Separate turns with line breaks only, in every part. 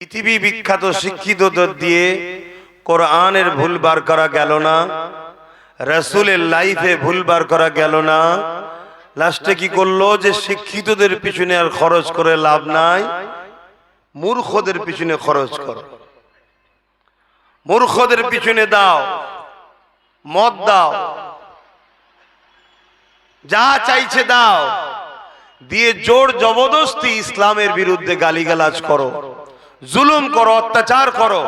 পৃথিবী বিখ্যাত শিক্ষিতদের দিয়ে কোরআনের ভুল বার করা গেল না, রসুলের লাইফে ভুল বার করা গেল না। লাস্টে কি করল যে শিক্ষিতদের পিছনে আর খরচ করে লাভ নাই? মূর্খদের পিছনে খরচ করো। মূর্খদের পিছনে দাও, মদ দাও, যা চাইছে দাও, দিয়ে জোর জবরদস্তি ইসলামের বিরুদ্ধে গালিগালাজ করো। জুলুম করো, অত্যাচার করো।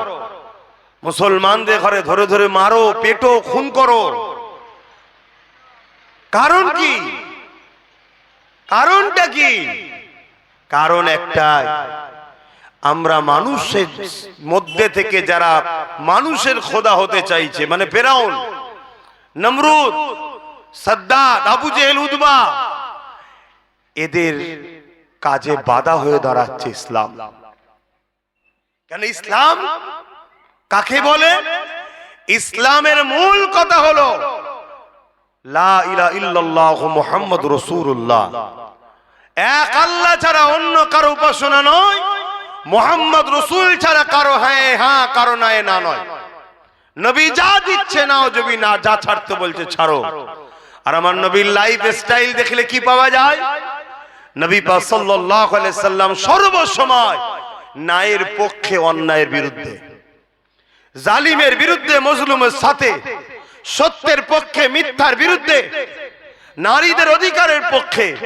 মুসলমানদের ঘরে ধরে ধরে মারো, পেটো, খুন করো। কারণ কি? কারণটা কি? কারণ একটাই, আমরা মানুষের মধ্যে থেকে যারা মানুষের খোদা হতে চাইছে মানে ফেরাউন, নমরুদ, সাদ্দাত, আবু জেহেল উদবা এদের কাজে বাধা হয়ে দাঁড়াচ্ছে ইসলাম। কেন ইসলাম? কাকে বলে? ইসলামের মূল কথা হলো লা ইলাহা ইল্লাল্লাহু মুহাম্মাদুর রাসূলুল্লাহ। এক আল্লাহ ছাড়া অন্য কারও উপাসনা নয় মোহাম্মদ রসুল ছাড়া কারও হ্যাঁ হ্যাঁ কারও না নয়। নবী যা দিচ্ছে যদি না যা ছাড়তে বলছে ছাড়ো। আর আমার নবীর লাইফ স্টাইল দেখলে কি পাওয়া যায়? নবী পা সাল্লাল্লাহু আলাইহি সাল্লাম সর্বসময় ন্যায়ের পক্ষে অন্যায়ের বিরুদ্ধে। জালিমের বিরুদ্ধে, মজলুমের সাথে, সত্যের পক্ষে, মিথ্যার বিরুদ্ধে, নারীদের অধিকারের পক্ষে,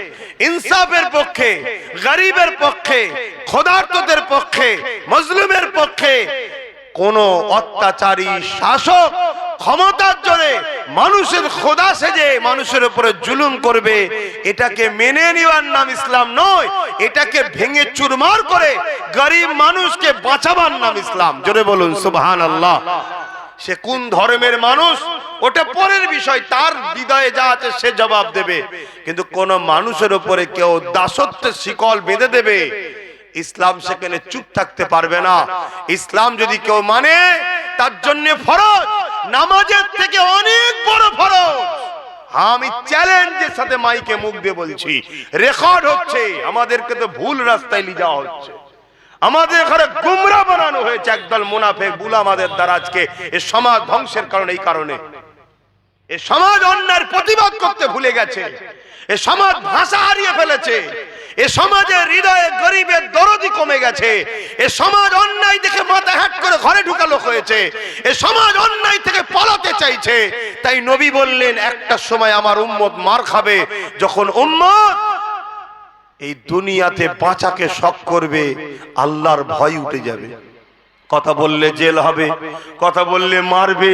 ইনসাফের পক্ষে, গরিবের পক্ষে খোদার্তদের পক্ষে, মজলুমের পক্ষে কোন অত্যাচারী শাসক ক্ষমতার জোরে মানুষের খোদা সেজে মানুষের উপরে জুলুম করবে। এটাকে মেনে নেওয়ার নাম ইসলাম নয়, এটাকে ভেঙে চুরমার করে গরিব মানুষকে বাঁচাবার নাম ইসলাম। জোরে বলুন সুবহান আল্লাহ সে কোন ধর্মের মানুষ? ওটা পরের বিষয়, তার হৃদয়ে যা আছে সে জবাব দেবে। কিন্তু কোন মানুষের উপরে কেউ দাসত্বের শিকল বেঁধে দেবে, ইসলাম সেখানে চুপ থাকতে পারবে না। ইসলাম যদি কেউ মানে তার জন্য ফরজ। নামাজের থেকে অনেক বড় ফরজ। আমি চ্যালেঞ্জের সাথে মাইকে মুখ দিয়ে বলছি, রেকর্ড হচ্ছে, আমাদেরকে তো ভুল রাস্তায় নিয়ে যাওয়া হচ্ছে। আমাদের ঘরে গুমরা বানানো হয়েছে একদল মুনাফেক, বুলা আমাদের দ্বারা আজকে এ সমাজ ধ্বংসের কারণে, এই কারণে। এ সমাজ অন্যায়ের প্রতিবাদ করতে ভুলে গেছে। এ সমাজ ভাষা হারিয়ে ফেলেছে। এ সমাজে হৃদয়ে গরিবের দরদি কমে গেছে। এ সমাজ অন্যায় দেখে মাথা হ্যাট করে ঘরে ঢুকালো হয়েছে। এ সমাজ অন্যায় থেকে পালাতে চাইছে। তাই নবী বললেন, একটা সময় আমার উম্মত মার খাবে, যখন উম্মত এই দুনিয়াতে বাঁচাকে শখ করবে, আল্লাহর ভয় উঠে যাবে। কথা বললে জেল হবে, কথা বললে মারবে,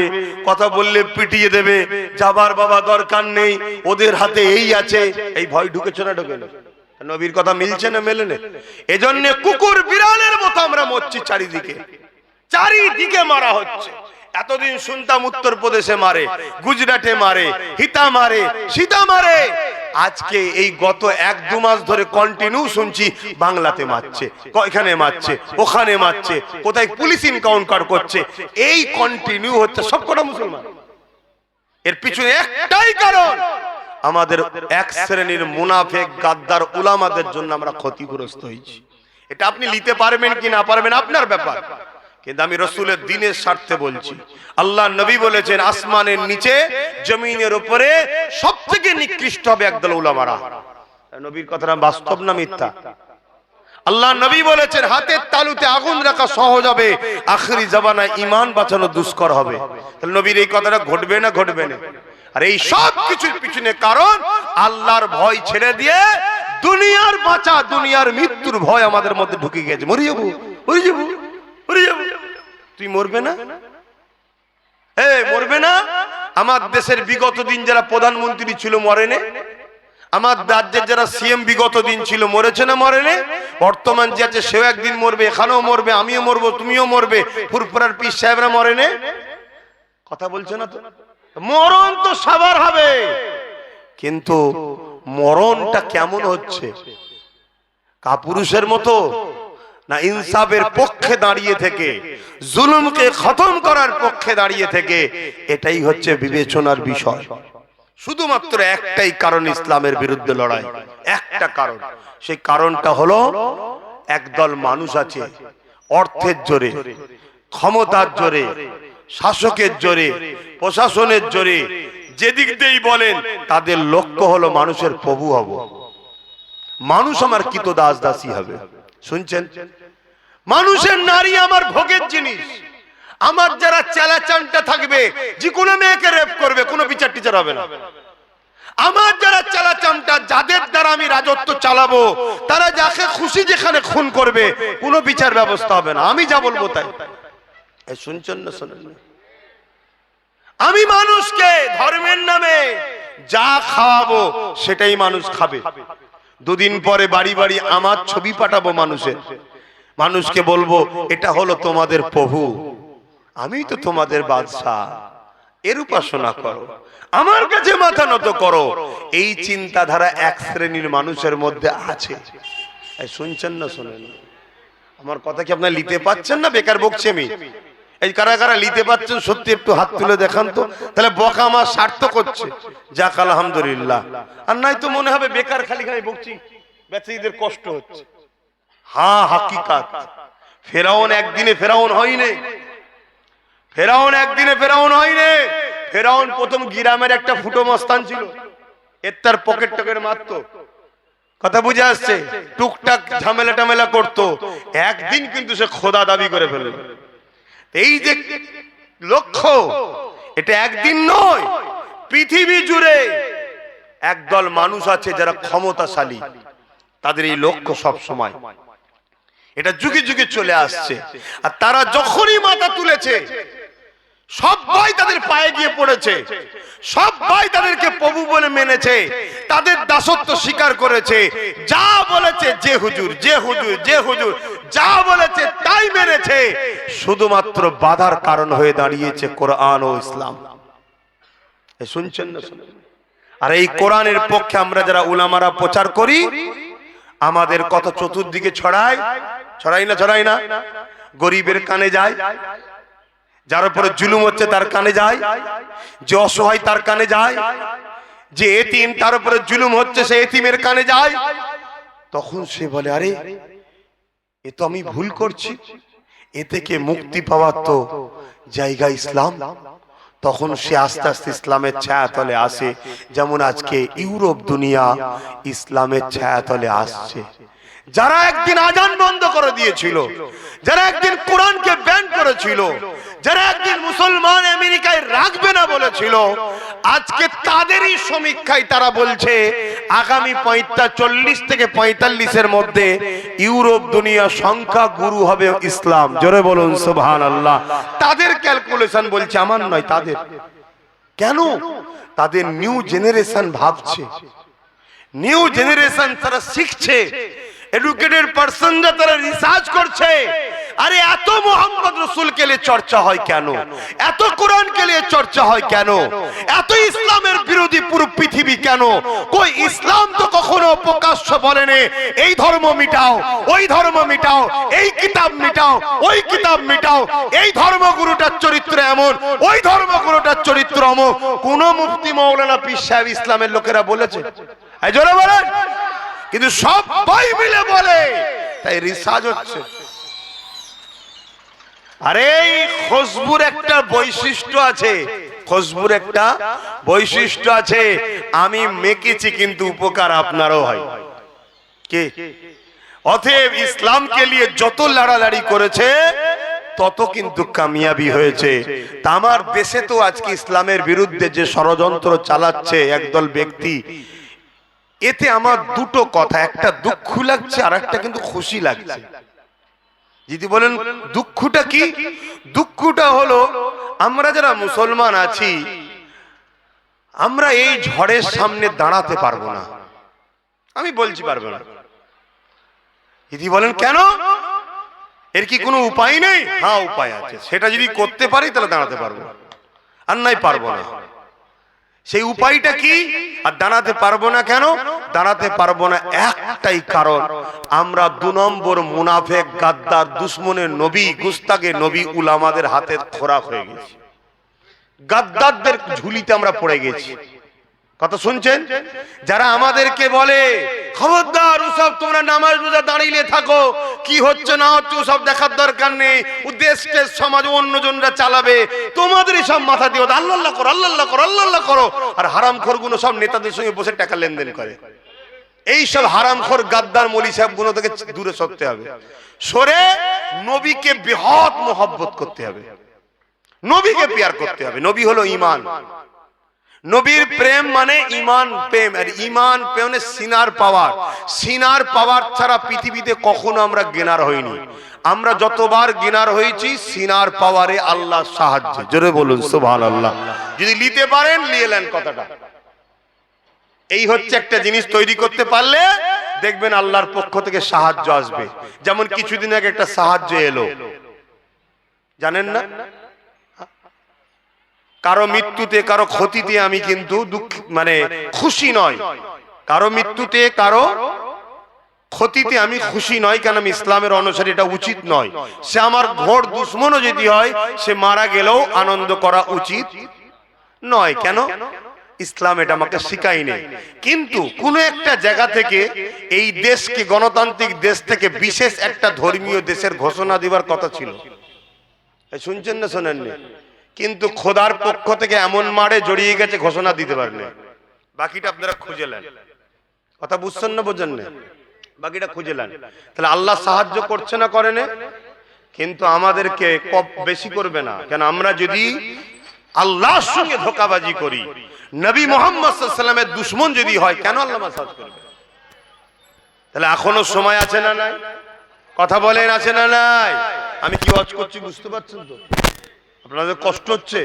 কথা বললে পিটিয়ে দেবে, যাবার বাবা দরকার নেই, ওদের হাতে এই আছে, এই ভয় ঢুকেছে না ঢুকে নবীর কথা মিলছে না মেলে এজন্য কুকুর বিড়ালের মতো আমরা মরছি চারিদিকে। চারিদিকে মারা হচ্ছে। এতদিন শুনতাম উত্তরপ্রদেশে মারে, গুজরাটে মারে, হিতা মারে সীতা মারে আজকে এই গত এক দু মাস ধরে কন্টিনিউ শুনছি, বাংলাতে মারছে এখানে মারছে, ওখানে মারছে, কোথায় পুলিশ ইনকাউন্টার করছে, এই কন্টিনিউ হচ্ছে, সব কটা মুসলমান। এর পিছনে একটাই কারণ, আমাদের এক শ্রেণির মুনাফেক, গাদ্দার, উলামাদের জন্য আমরা ক্ষতিগ্রস্ত হয়েছি। এটা আপনি নিতে পারবেন কি না পারবেন, আপনার ব্যাপার। কিন্তু আমি রসুলের দিনের স্বার্থে বলছি। আল্লাহ নবী বলেছেন আসমানের নিচে জমিনের উপরে সব থেকে নিকৃষ্ট হবে একদল উলামারা। নবীর কথাটা বাস্তব না মিথ্যা? আল্লাহ নবী বলেছেন হাতের তালুতে আগুন রাখা সহজ হবে আখরি জামানায় ইমান বাঁচানো দুষ্কর হবে। তাহলে নবীর এই কথাটা ঘটবে না ঘটবে না? আর এই সব কিছুর পিছনে কারণ আল্লাহর ভয় ছেড়ে দিয়ে দুনিয়ার বাঁচা দুনিয়ার মৃত্যুর ভয় আমাদের মধ্যে ঢুকে গেছে। মরে যাব মরে যাব তুই মরবে না? এ মরবে না? আমার দেশের বিগত দিন যারা প্রধানমন্ত্রী ছিল মরেনে? আমার রাজ্যের যারা সিএম বিগত দিন ছিল মরেছে না মরেনে? বর্তমান যে আছে, সেও একদিন মরবে, এখানেও মরবে, আমিও মরবো, তুমিও মরবে, ফুরফুরার পিস সাহেবরা মরেনে? কথা বলছে না তো? মরণ তো সবার হবে। কিন্তু মরণটা কেমন হচ্ছে? কাপুরুষের মতো না ইনসাফের পক্ষে দাঁড়িয়ে থেকে, জুলুমকে খতম করার পক্ষে দাঁড়িয়ে থেকে, এটাই হচ্ছে বিবেচনার বিষয়। শুধুমাত্র একটাই কারণ ইসলামের বিরুদ্ধে লড়াই, একটা কারণ। সেই কারণটা হলো, একদল মানুষ আছে, অর্থের জোরে, ক্ষমতার জোরে, শাসকের জোরে, প্রশাসনের জোরে, যেদিক দিয়েই বলেন, তাদের লক্ষ্য হলো মানুষের প্রভু হব। মানুষ আমার কিত দাস দাসী হবে। শুনছেন? মানুষের নারী আমার ভোগের জিনিস। আমার যারা চেলাচানটা থাকবে, যে কোনো মেয়েকে রেপ করবে, কোনো বিচার টিচার হবে না। আমার যারা চালাচামটা যাদের দ্বারা আমি রাজত্ব চালাবো, তারা যাকে খুশি যেখানে খুন করবে, কোনো বিচার ব্যবস্থা হবে না। আমি যা বলব তাই। শুনছেন না, শোনেন না? আমি মানুষকে ধর্মের নামে যা খাওয়াবো, সেটাই মানুষ খাবে। দুদিন পরে বাড়ি বাড়ি আমার ছবি পাঠাবো মানুষের। মানুষকে বলব এটা হলো তোমাদের প্রভু। আমি তো তোমাদের বাদশাহ। এর উপাসনা করো। আমার কাছে মাথা নত করো। এই চিন্তাধারা এক শ্রেণির মানুষের মধ্যে আছে। এই শুনছেন না শোনেন? আমার কথা কি আপনার নিতে পাচ্ছেন না বেকার বকছি আমি এই কারা কারা নিতে পাচ্ছেন সত্যি একটু হাত তুলে দেখান তো। তাহলে বকা আমার স্বার্থ করছে যাক আলহামদুলিল্লাহ। আর নাই তো মনে হবে বেকার খালি খালি বকছি। ব্যবসায়ীদের কষ্ট হচ্ছে। হ্যাঁ হাকিকাত। ফেরাউন একদিনে ফেরাউন হয়নি। ফেরাউন একদিনে ফেরাউন হয়নি। ফেরাউন প্রথম গিরামের একটা ফুটো মস্তান ছিল। এর তার পকেট টকেট মারতো। কথা বুঝে আসছে? টুকটাক ঝামেলা টামেলা করতো। একদিন কিন্তু সে খোদা দাবি করে ফেলে এই যে লক্ষ্য, এটা একদিন নয়, পৃথিবী জুড়ে একদল মানুষ আছে যারা ক্ষমতাশালী। তাদের এই লক্ষ্য সব সময়। এটা যুগে যুগে চলে আসছে। আর তারা যখনই মাথা তুলেছে, সবাই তাদের পায়ে গিয়ে পড়েছে, সবাই তাদেরকে প্রভু বলে মেনেছে, তাদের দাসত্ব স্বীকার করেছে, যা বলেছে যে হুজুর যে হুজুর যে হুজুর, যা বলেছে তাই মেনেছে, শুধুমাত্র বাধার কারণ হয়ে দাঁড়িয়েছে কোরআন ও ইসলাম। শুনছেন না আর এই কোরআনের পক্ষে আমরা যারা উলামারা প্রচার করি, আমাদের কত চতুর্দিকে ছড়ায় ছড়াই না ছড়াই না। গরিবের কানে যায়, যার উপরে জুলুম হচ্ছে তার কানে যায়, যে অসহায় তার কানে যায়, যে এতিম তার উপরে জুলুম হচ্ছে সে এতিমের কানে যায়, তখন সে বলে, আরে, এ তো আমি ভুল করছি। এ থেকে মুক্তি পাওয়ার তো জায়গা ইসলাম। তখন সে আস্তে আস্তে ইসলামের ছায়াতলে আসে, যেমন আজকে ইউরোপ দুনিয়া ইসলামের ছায়াতলে আসছে। যারা একদিন আজান বন্ধ করে দিয়েছিল, যারা একদিন কোরআনকে ব্যান করেছিল, যারা একদিন মুসলমান আমেরিকায় রাখবে না বলেছিল, আজকে তাদেরই সমীক্ষায় তারা বলছে, আগামী পঁয়তা চল্লিশ থেকে পঁয়তাল্লিশের মধ্যে ইউরোপ দুনিয়া সংখ্যা গুরু হবে ইসলাম। জোরে বলুন সুবহান আল্লাহ তাদের ক্যালকুলেশন বলছে, আমার নয়, তাদের। কেন? তাদের নিউ জেনারেশন ভাবছে। নিউ জেনারেশন তারা শিখছে। এডুকেটেড পার্সনরা তারা রিসার্চ করছে, আরে এত মোহাম্মদ চর্চা হয় কেন? এত চর্চা হয় কেন? এত ইসলামের বিরোধী পুরো পৃথিবী কেন? কই, ইসলাম তো কখনো প্রকাশ্য বলেনি। এই ধর্ম মিটাও, ওই ধর্ম মিটাও, এই কিতাব মিটাও, ওই কিতাব মিটাও, এই ধর্মগুরুটার চরিত্র এমন, ওই ধর্মগুরুটার চরিত্র অমুক। কোন মুফতি মৌলানা পীর সাহেব ইসলামের লোকেরা বলেছে? জোরে বলেন। কিন্তু সবাই মিলে বলে, তাই রিসার্চ হচ্ছে। আরে খুশবুর একটা বৈশিষ্ট্য আছে খুশবুর একটা বৈশিষ্ট্য আছে, আমি মেকেছি কিন্তু উপকার আপনারও হয়। কে? অতএব ইসলামকে নিয়ে যত লড়ালড়ি করেছে, তত কিন্তু কামিয়াবি হয়েছে। আমার দেশে তো আজকে ইসলামের বিরুদ্ধে যে ষড়যন্ত্র চালাচ্ছে একদল ব্যক্তি এতে আমার দুটো কথা, একটা দুঃখ লাগছে আর একটা কিন্তু খুশি লাগছে। যদি বলেন, দুঃখটা কি? দুঃখটা হলো, আমরা যারা মুসলমান আছি, আমরা এই ঝড়ের সামনে দাঁড়াতে পারব না। আমি বলছি পারব না। যদি বলেন, কেন? এর কি কোনো উপায় নেই? হ্যাঁ উপায় আছে। সেটা যদি করতে পারি, তাহলে দাঁড়াতে পারব। আর নাই, পারব না। সেই উপায়টা কি? আর দাঁড়াতে পারব না কেন? দাঁড়াতে পারব না একটাই কারণ। আমরা দু নম্বর মুনাফেক, গাদ্দার, দুশ্মনের নবী গুস্তাকে নবী, উলামাদের হাতে খোরাক হয়ে গেছি। গাদ্দারদের ঝুলিতে আমরা পড়ে গেছি। কথা শুনছেন? যারা আমাদেরকে বলে, খবরদার, ওসব তোমরা নামাজ রোজা দাঁড়িয়ে থাকো কি হচ্ছে না হচ্ছে সব দেখার দরকার নেই। উদ্দেশ্যে সমাজ অন্যজনরা চালাবে। তোমাদের সব মাথা দিয়ে আল্লাহ আল্লাহ করো, আল্লাহ আল্লাহ করো, আল্লাহ আল্লাহ করো। আর হারাম খোরগুলো সব নেতাদের সঙ্গে বসে টাকা লেনদেন করে। এই সব হারামখোর, গাদ্দার, মলি সাহেবগুলো থেকে দূরে সরতে হবে। সরে নবীকে বৃহৎ মোহব্বত করতে হবে। নবীকে পেয়ার করতে হবে। নবী হলো ইমান। নবীর প্রেম মানে ইমান প্রেম আর ইমান প্রেম মানে সিনার পাওয়ার। সিনার পাওয়ার ছাড়া পৃথিবীতে কখনো আমরা গেনার হইনি। আমরা যতবার গেনার হয়েছি সিনার পাওয়ারে আল্লাহ সাহায্য। জোরে বলুন সুবহান আল্লাহ যদি নিতে পারেন নিয়ে নেন কথাটা। এই হচ্ছে একটা জিনিস তৈরি করতে পারলে দেখবেন আল্লাহর পক্ষ থেকে সাহায্য আসবে। যেমন কিছুদিন আগে একটা সাহায্য এলো। জানেন না? কারও মৃত্যুতে, কারও ক্ষতিতে আমি কিন্তু দুঃখ মানে খুশি নয় কারও মৃত্যুতে, কারও ক্ষতিতে আমি খুশি নয় কেন আমি ইসলামের অনুসারে, এটা উচিত নয়। সে আমার ঘোর দুশ্মনও যদি হয়, সে মারা গেলেও আনন্দ করা উচিত নয়। কেন? ইসলাম এটা আমাকে শিখাই নেই। কিন্তু কোন একটা জায়গা থেকে এই দেশকে, গণতান্ত্রিক দেশ থেকে বিশেষ একটা ধর্মীয় দেশের ঘোষণা দিবার কথা ছিল। শুনছেন না শোনেননি? কিন্তু খোদার পক্ষ থেকে এমন মারে জড়িয়ে গেছে ঘোষণা দিতে পারলে। বাকিটা আপনারা খুঁজে নেন। কথা বুঝছেন না বোঝেন না? বাকিটা খুঁজে নেন। তাহলে আল্লাহ সাহায্য করছে না করে না? কিন্তু আমাদেরকে কপ বেশি করবে না। কেন আমরা যদি আল্লাহর সঙ্গে ধোকাবাজি করি নবী মোহাম্মদ সাল্লামের দুশ্মন যদি হয় কেন আল্লাহ সাহায্য করবে? তাহলে এখনও সময় আছে না নাই? কথা বলেন আছে না নাই? আমি কি ওয়াজ করছি বুঝতে পারছেন তো? আপনাদের কষ্ট হচ্ছে?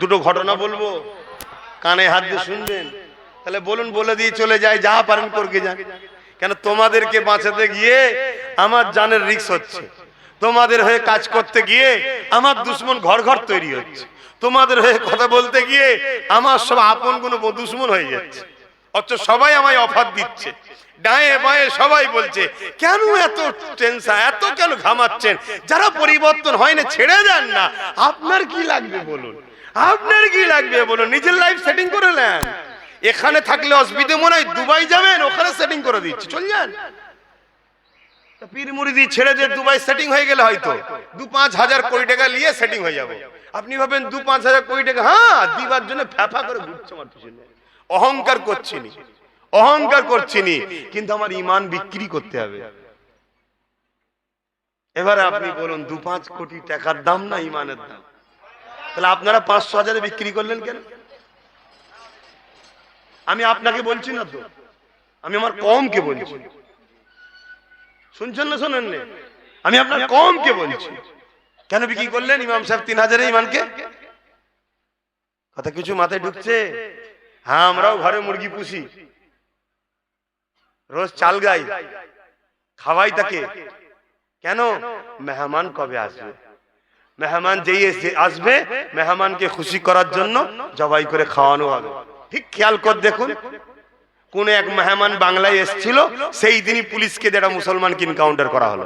দুটো ঘটনা বলব। কানে হাত দিয়ে শুনবেন তাহলে বলুন, বলে দিয়ে চলে যায় যা পারেন করকে যান। কেন তোমাদেরকে বাঁচাতে গিয়ে আমার জানের রিক্স হচ্ছে। তোমাদের হয়ে কাজ করতে গিয়ে আমার দুশ্মন ঘর ঘর তৈরি হচ্ছে। তোমাদের হয়ে কথা বলতে গিয়ে আমার সব আপন কোনো দুশ্মন হয়ে যাচ্ছে। অথচ সবাই আমায় অফার দিচ্ছে। ডায়ে বায়ে সবাই বলছে, কেন এত টেনশন এত কেন ঘামাচ্ছেন? যারা পরিবর্তন হয় না ছেড়ে যান না। আপনার কি লাগবে বলুন? আপনার কি লাগবে বলুন? নিজের লাইফ সেটিং করে নেন। এখানে থাকলে অসুবিধে মনে হয় দুবাই যাবেন, ওখানে সেটিং করে দিচ্ছে। চল যান। পীর মুরিদি ছেড়ে দিয়ে দুবাই সেটিং হয়ে গেলে হয়তো দু পাঁচ হাজার কোটি টাকা নিয়ে সেটিং হয়ে যাবে। আপনি ভাবেন দু পাঁচ হাজার কোটি টাকা হ্যাঁ দিবার জন্য ফ্যাফা করে ঘুরছে আমার পিছনে। অহংকার করছিনি অহংকার করছিনি কিন্তু আমার ইমান বিক্রি করতে হবে। এবারে আপনি বলুন, দু পাঁচ কোটি টাকার দাম না ইমানের দাম? তাহলে আপনারা পাঁচশো হাজারে বিক্রি করলেন কেন? আমি আপনাকে বলছি না তো, আমি আমার কমকে বলছি। শুনছেন না শোনেন না? আমি আপনার কমকে বলছি। কেন বিক্রি করলেন? ইমাম সাহেব তিন হাজারে ইমানকে কথা কিছু মাথায় ঢুকছে? হ্যাঁ আমরাও ঘরে মুরগি পুষি। রোজ চাল গাই, খাওয়াই তাকে। কেন? মেহমান কবে আসবে? মেহমান যেই আসবে, মেহমানকে খুশি করার জন্য জবাই করে খাওয়ানো হবে। ঠিক খেয়াল কর দেখুন, কোন এক মেহমান বাংলায় এসেছিল, সেই দিনই পুলিশকে যেটা মুসলমানকে এনকাউন্টার করা হলো।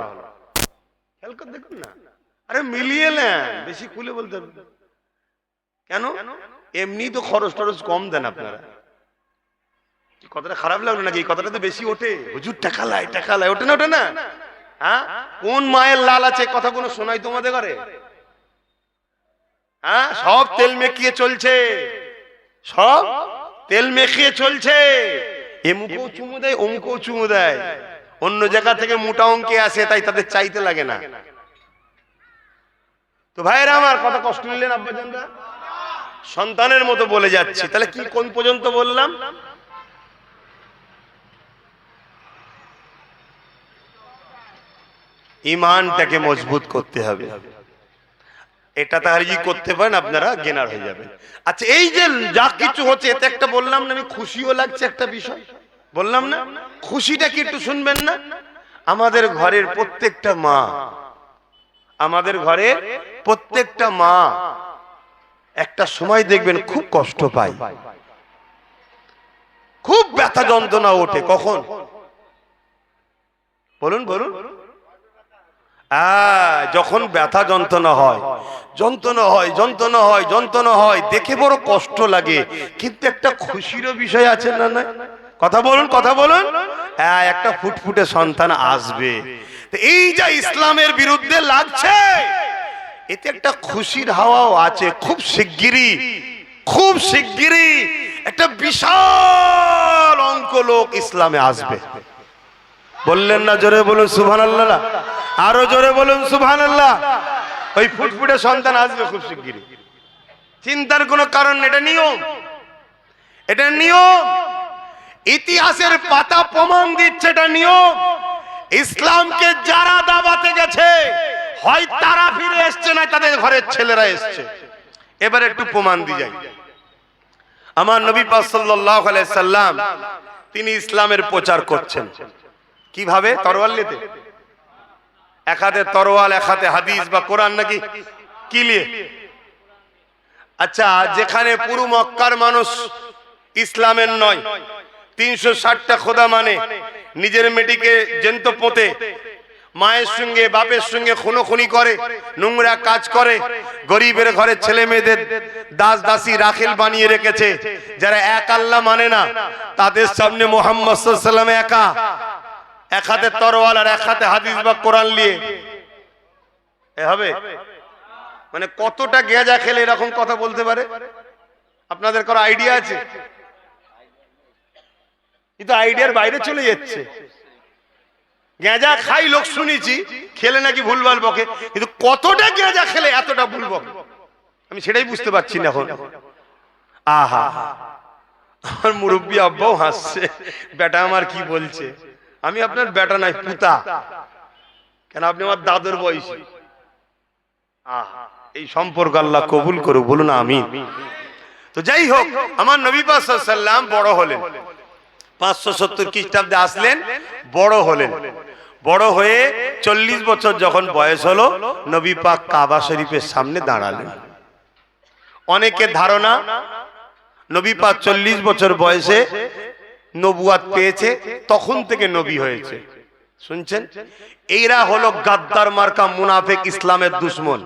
খেয়াল কর দেখুন না। আরে মিলিয়ে নেন, বেশি খুলে বলতে কেন? এমনি তো খরচ টরচ কম দেন আপনারা। কথাটা খারাপ লাগল নাকি কথাটা তো বেশি ওঠে। হুজুর টাকা লাই টাকা লাই ওঠে না ওঠে না? হ্যাঁ? কোন মায়ের লাল আছে কথা কোনো শোনাই তোমাদের ঘরে। হ্যাঁ? সব তেল মেখিয়ে চলছে। সব তেল মেখিয়ে চলছে। এমুকেও চুমু দেয় অমুকেও চুমু দেয়। অন্য জায়গা থেকে মোটা অঙ্কে আসে তাই তাদের চাইতে লাগে না। তো ভাইরা আমার কথা কষ্ট নিলেন আব্বাজানরা সন্তানের মতো বলে যাচ্ছি। তাহলে কি কোন পর্যন্ত বললাম? ইমানটাকে মজবুত করতে হবে। এটা তাহলে যদি করতে পারেন? আপনারা গেনার হয়ে যাবেন। আচ্ছা এই যে যা কিছু হচ্ছে, এতে একটা বললাম না, আমি খুশিও লাগছে একটা বিষয়। বললাম না? খুশিটা কি একটু শুনবেন না? আমাদের ঘরের প্রত্যেকটা মা, আমাদের ঘরে প্রত্যেকটা মা একটা সময় দেখবেন খুব কষ্ট পায়। খুব ব্যথা যন্ত্রণা ওঠে। কখন? বলুন বলুন। আহ, যখন ব্যথা যন্ত্রণা হয় যন্ত্রণা হয় যন্ত্রণা হয় যন্ত্রণা হয় দেখে বড় কষ্ট লাগে। কিন্তু একটা খুশিরও বিষয় আছে না না কথা বলুন কথা বলুন। হ্যাঁ একটা ফুটফুটে সন্তান আসবে। এই যা ইসলামের বিরুদ্ধে লাগছে এতে একটা খুশির হাওয়াও আছে খুব শিগগিরই খুব শিগগিরই একটা বিশাল অঙ্ক লোক ইসলামে আসবে। বললেন না জোরে বলুন সুভান আল্লাহ আরও জোরে বলুন সুভান আল্লাহ ওই ফুটফুটে সন্তান আসবে খুব শিগগিরই। চিন্তার কোনো কারণ এটা নিয়ম। এটা নিয়ম। ইতিহাসের পাতা প্রমাণ দিচ্ছে, এটা নিয়ম। ইসলামকে যারা দাবাতে গেছে, হয় তারা ফিরে এসছে না তাদের ঘরের ছেলেরা এসছে। এবার একটু প্রমাণ দিয়ে যাই। আমার নবী পাক সাল্লাল্লাহু আলাইহি সাল্লাম, তিনি ইসলামের প্রচার করছেন। কীভাবে? তরোয়াল এক হাতে তরোয়াল এক হাতে হাদিস বা কোরআন নাকি? কি নিয়ে? আচ্ছা যেখানে পুরো মক্কার মানুষ ইসলামের নয়, তিনশো ষাটটা খোদা মানে নিজের মেয়েটিকে জেন্ত পোতে, মায়ের সঙ্গে, বাপের সঙ্গে খুনোখুনি করে, নোংরা কাজ করে, গরিবের ঘরের ছেলে মেয়েদের দাস দাসী রাখেল বানিয়ে রেখেছে, যারা এক আল্লাহ মানে না, তাদের সামনে মোহাম্মদ একা। এক হাতে তরোয়াল আর এক হাতে হাদিস বা কোরআন নিয়ে। এ হবে? মানে কতটা গেঁজা খেলে এরকম কথা বলতে পারে? আপনাদের কারও আইডিয়া আছে? কিন্তু আইডিয়ার বাইরে চলে যাচ্ছে। গেঁজা খাই লোক শুনেছি, খেলে নাকি ভুলভাল বকে। কিন্তু কতটা গেঁজা খেলে এতটা ভুল বকে? আমি সেটাই বুঝতে পারছি না এখন। আহা, আমার মুরব্বী আব্বাও হাসছে। বেটা আমার কি বলছে? আমি আপনার বেটা নাই, পুতা। কেন আপনি আমার দাদুর বয়সী? এই সম্পর্ক আল্লাহ কবুল করুক, বলুন আমি তো যাই হোক, আমার নবী পাক সাল্লাম বড় হলেন। পাঁচশো সত্তর খ্রিস্টাব্দে আসলেন, বড় হলেন। বড় হয়ে চল্লিশ বছর যখন বয়স হলো, নবী পাক কাবা শরীফের সামনে দাঁড়ালেন। অনেকের ধারণা, নবী পাক চল্লিশ বছর বয়সে নবুয়াত পেয়েছে, তখন থেকে নবী হয়েছে। শুনছেন? এইরা হলো গাদ্দার মার্কা মুনাফেক ইসলামের দুশ্মন।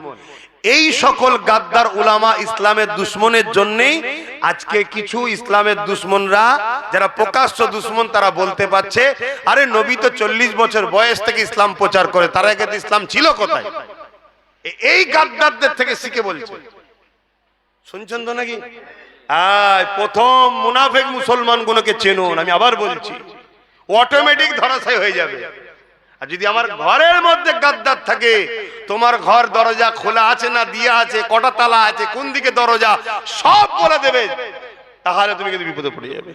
এই সকল গাদ্দার উলামা ইসলামের দুশ্মনের জন্যই আজকে কিছু ইসলামের দুশ্মনরা, যারা প্রকাশ্য দুশ্মন তারা বলতে পারছে, আরে নবী তো চল্লিশ বছর বয়স থেকে ইসলাম প্রচার করে, তার আগে ইসলাম ছিল কোথায়? এই গাদ্দারদের থেকে শিখে বলছে। শুনছেন তো নাকি? প্রথম মুনাফেক মুসলমান গুলোকে চেনুন, আমি আবার বলছি। অটোমেটিক ধরাশাই হয়ে যাবে। আর যদি আমার ঘরের মধ্যে গাদ্দার থাকে, তোমার ঘর দরজা খোলা আছে না দিয়া আছে, কটা তালা আছে, কোন দিকে দরজা, সব বলে দেবে। তাহলে তুমি কিন্তু বিপদে পড়ে যাবে।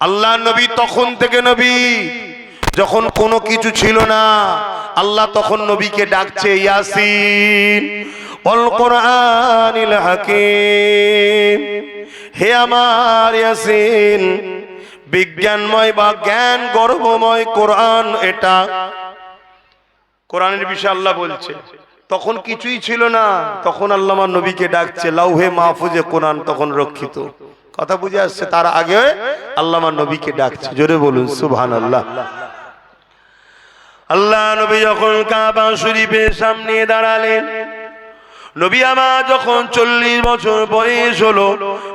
আল্লাহ নবী তখন থেকে নবী, যখন কোনো কিছু ছিল না, আল্লাহ তখন নবীকে ডাকছে, ইয়াসিন কোরআনিল হাকিম। হে আমার ইয়াসিন, বিজ্ঞানময় বা জ্ঞান গর্বময় কোরআন এটা। কোরআনের বিষয়ে আল্লাহ বলছে, তখন কিছুই ছিল না, তখন আল্লাহ নবীকে ডাকছে, লাউহে মাহফুজে কোরআন তখন রক্ষিত। কথা বুঝে আসছে, তার আগে আল্লাহ নবীকে ডাকছে, জোরে বলুন সুবহান আল্লাহ আল্লাহ নবী যখন কাবা শরীফের সামনে দাঁড়ালেন নবী আমার যখন চল্লিশ বছর বয়স হলো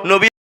নবী